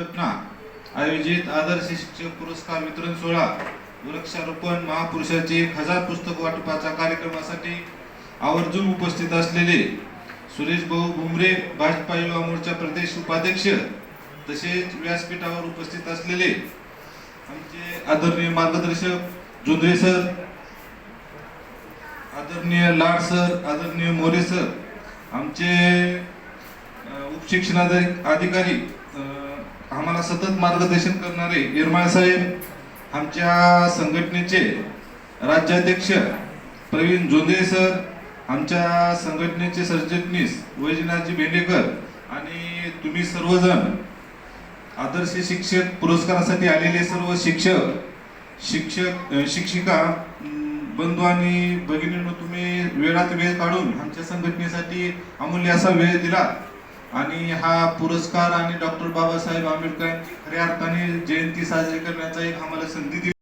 संघटना आयोजित आदर्श शिक्षक पुरस्कार वितरण सोहळा वृक्षारोपण महापुरुषाचे एक हजार पुस्तक वाटपाच्या कार्यक्रमासाठी आवर्जून उपस्थित असलेले सुरेश भाऊ भुमरे भाजपा युवा मोर्चा प्रदेश उपाध्यक्ष तसेच व्यासपीठावर उपस्थित असलेले आमचे आदरणीय मार्गदर्शक जुंद्रे सर आदरणीय लाड सर आदरणीय मोरे सर आमचे उपशिक्षणाधिकारी अधिकारी आम्हाला सतत मार्गदर्शन करणारे यरमाळ साहेब आमच्या संघटनेचे राज्याध्यक्ष प्रवीण जोंधे सर आमच्या संघटनेचे सरचिटणीस वैजनाथजी भेंडेकर आणि तुम्ही सर्वजण आदर्श शिक्षक पुरस्कारासाठी आलेले सर्व शिक्षक शिक्षक शिक्षिका बंधू आणि भगिनींनो तुम्ही वेळात वेळ काढून आमच्या संघटनेसाठी अमूल्य असा वेळ दिला. आणि हा पुरस्कार आणि डॉक्टर बाबासाहेब आंबेडकरांची खऱ्या अर्थाने जयंती साजरी करण्याचा एक आम्हाला संधी दिली.